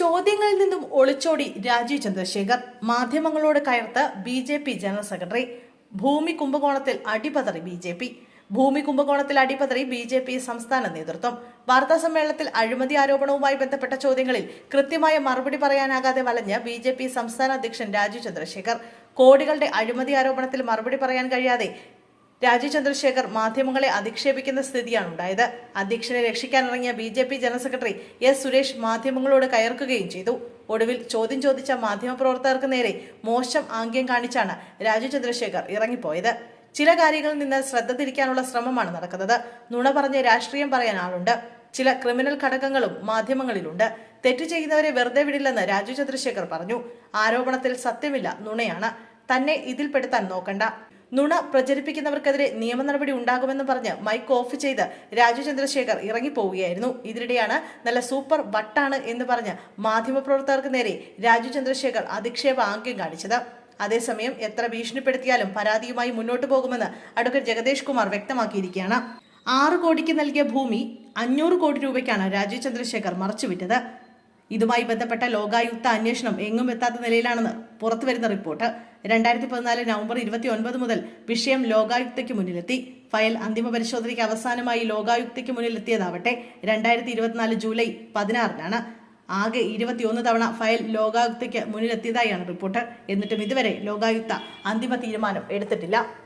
ചോദ്യങ്ങളിൽ നിന്നും ഒളിച്ചോടി രാജീവ് ചന്ദ്രശേഖർ മാധ്യമങ്ങളോട് കയർത്ത് B J P general secretary ഭൂമി കുംഭകോണത്തിൽ അടിപതറി ബി ജെ പി. ഭൂമി കുംഭകോണത്തിൽ അടിപതറി ബി ജെ പി സംസ്ഥാന നേതൃത്വം. വാർത്താ സമ്മേളനത്തിൽ അഴിമതി ആരോപണവുമായി ബന്ധപ്പെട്ട ചോദ്യങ്ങളിൽ കൃത്യമായ മറുപടി പറയാനാകാതെ വലഞ്ഞ് ബി ജെ പി സംസ്ഥാന അധ്യക്ഷൻ രാജീവ് ചന്ദ്രശേഖർ. കോടികളുടെ അഴിമതി ആരോപണത്തിൽ മറുപടി പറയാൻ കഴിയാതെ രാജീവ് ചന്ദ്രശേഖർ മാധ്യമങ്ങളെ അധിക്ഷേപിക്കുന്ന സ്ഥിതിയാണ് ഉണ്ടായത് അധ്യക്ഷനെ രക്ഷിക്കാനിറങ്ങിയ B J P general secretary S Suresh മാധ്യമങ്ങളോട് കയർക്കുകയും ചെയ്തു. ഒടുവിൽ ചോദ്യം ചോദിച്ച മാധ്യമപ്രവർത്തകർക്ക് നേരെ മോശം ആംഗ്യം കാണിച്ചാണ് രാജീവ് ചന്ദ്രശേഖർ ഇറങ്ങിപ്പോയത്. ചില കാര്യങ്ങളിൽ നിന്ന് ശ്രദ്ധ തിരിക്കാനുള്ള ശ്രമമാണ് നടക്കുന്നത്. നുണ പറഞ്ഞ് രാഷ്ട്രീയം പറയാൻ ആളുണ്ട്. ചില ക്രിമിനൽ ഘടകങ്ങളും മാധ്യമങ്ങളിലുണ്ട്. തെറ്റ് ചെയ്യുന്നവരെ വെറുതെ വിടില്ലെന്ന് രാജു ചന്ദ്രശേഖർ പറഞ്ഞു. ആരോപണത്തിൽ സത്യമില്ല നുണയാണ്. തന്നെ ഇതിൽപ്പെടുത്താൻ നോക്കണ്ട. നുണ പ്രചരിപ്പിക്കുന്നവർക്കെതിരെ നിയമ നടപടി ഉണ്ടാകുമെന്ന് പറഞ്ഞ് മൈക്ക് ഓഫ് ചെയ്ത് രാജു ചന്ദ്രശേഖർ ഇറങ്ങിപ്പോവുകയായിരുന്നു. ഇതിനിടെയാണ് നല്ല സൂപ്പർ വട്ടാണ് എന്ന് പറഞ്ഞ് മാധ്യമപ്രവർത്തകർക്ക് നേരെ രാജു ചന്ദ്രശേഖർ അധിക്ഷേപ ആംഗ്യം കാണിച്ചത്. അതേസമയം എത്ര ഭീഷണിപ്പെടുത്തിയാലും പരാതിയുമായി മുന്നോട്ടു പോകുമെന്ന് അഡ്വക്കേറ്റ് ജഗദേഷ് കുമാർ വ്യക്തമാക്കിയിരിക്കുകയാണ്. ആറ് കോടിക്ക് നൽകിയ ഭൂമി അഞ്ഞൂറ് കോടി രൂപയ്ക്കാണ് രാജീവ് ചന്ദ്രശേഖർ മറച്ചുവിറ്റത് ഇതുമായി ബന്ധപ്പെട്ട ലോകായുക്ത അന്വേഷണം എങ്ങും എത്താത്ത നിലയിലാണെന്ന് പുറത്തുവരുന്ന റിപ്പോർട്ട്. രണ്ടായിരത്തി പതിനാല് നവംബർ ഇരുപത്തി ഒൻപത് മുതൽ വിഷയം ലോകായുക്തയ്ക്ക് മുന്നിലെത്തി. ഫയൽ അന്തിമ പരിശോധനയ്ക്ക് അവസാനമായി ലോകായുക്തയ്ക്ക് മുന്നിലെത്തിയതാവട്ടെ രണ്ടായിരത്തി ഇരുപത്തിനാല് ജൂലൈ പതിനാറിനാണ്. ആകെ ഇരുപത്തിയൊന്ന് തവണ ഫയൽ ലോകായുക്തയ്ക്ക് മുന്നിലെത്തിയതായാണ് റിപ്പോർട്ട്. എന്നിട്ടും ഇതുവരെ ലോകായുക്ത അന്തിമ തീരുമാനം എടുത്തിട്ടില്ല.